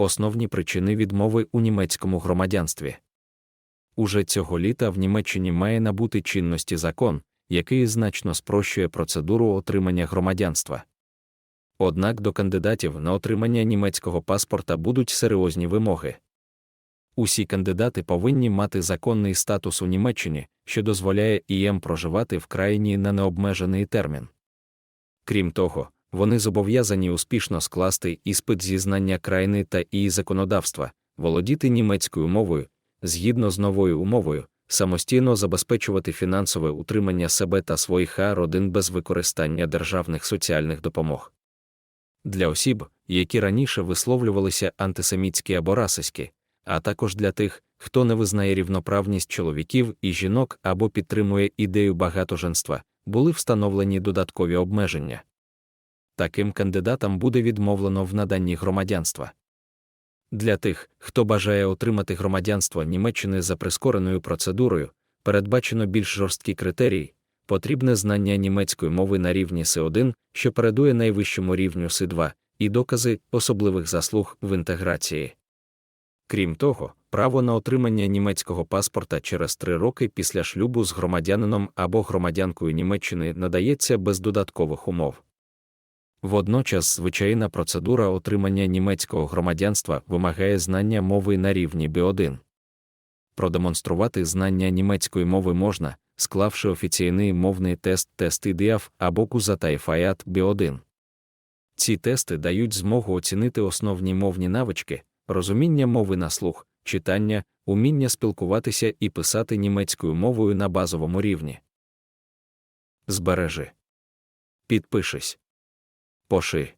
Основні причини відмови у німецькому громадянстві. Уже цього літа в Німеччині має набути чинності закон, який значно спрощує процедуру отримання громадянства. Однак до кандидатів на отримання німецького паспорта будуть серйозні вимоги. Усі кандидати повинні мати законний статус у Німеччині, що дозволяє їм проживати в країні на необмежений термін. Крім того, вони зобов'язані успішно скласти іспит зі знання країни та її законодавства, володіти німецькою мовою, згідно з новою умовою, самостійно забезпечувати фінансове утримання себе та своїх родин без використання державних соціальних допомог. Для осіб, які раніше висловлювалися антисемітські або расистські, а також для тих, хто не визнає рівноправність чоловіків і жінок або підтримує ідею багатоженства, були встановлені додаткові обмеження. Таким кандидатам буде відмовлено в наданні громадянства. Для тих, хто бажає отримати громадянство Німеччини за прискореною процедурою, передбачено більш жорсткі критерії, потрібне знання німецької мови на рівні С1, що передує найвищому рівню С2, і докази особливих заслуг в інтеграції. Крім того, право на отримання німецького паспорта через три роки після шлюбу з громадянином або громадянкою Німеччини надається без додаткових умов. Водночас звичайна процедура отримання німецького громадянства вимагає знання мови на рівні B1. Продемонструвати знання німецької мови можна, склавши офіційний мовний тест тест IDIAF або Кузатай FIAT B1. Ці тести дають змогу оцінити основні мовні навички, розуміння мови на слух, читання, уміння спілкуватися і писати німецькою мовою на базовому рівні. Збережи. Підпишись. Поши.